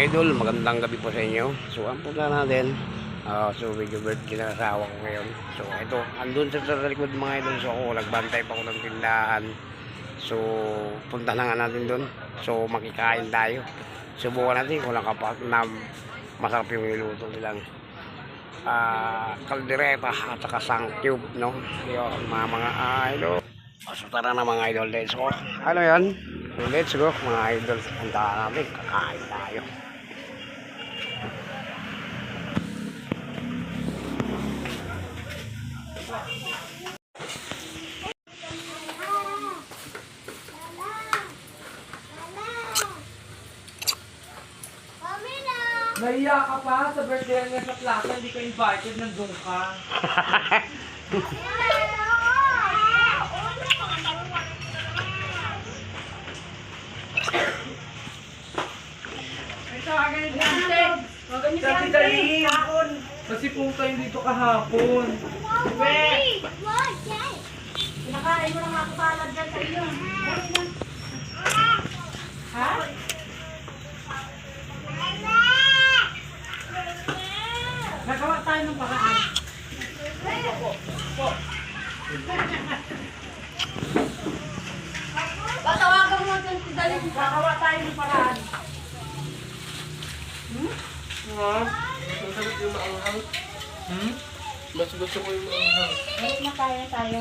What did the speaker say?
idol, magandang gabi po sa inyo. So, ang punta natin, ah, so medyo birthday na asawa ko ngayon. So, ito, andun sa, sa mga idol. So, ako, nagbantay pa ako ng tindahan. So, punta na nga natin doon. So, makikain tayo. Subukan natin kung nakapa na masarap yung niluto nilang ah kaldereta at saka sangcube, no? Yun, mga mga idol. So, tara na mga idol, let's go. Ano yan? So, let's go mga idol. Punta natin, kakain tayo. Nahiya ka pa sa birthday niya sa plaza, hindi ka invited, nandun ka. Sabi dali, kasi punta yung dito kahapon. Pinakain mo ng mga kapalad dyan sa iyo. Tayo ng paraan. Tatawagan mo dyan si Dalit. Gagawa tayo ng paraan. Ha? Masarap yung maanghang. Hmm? Mas gusto ko yung maanghang. Na tayo tayo.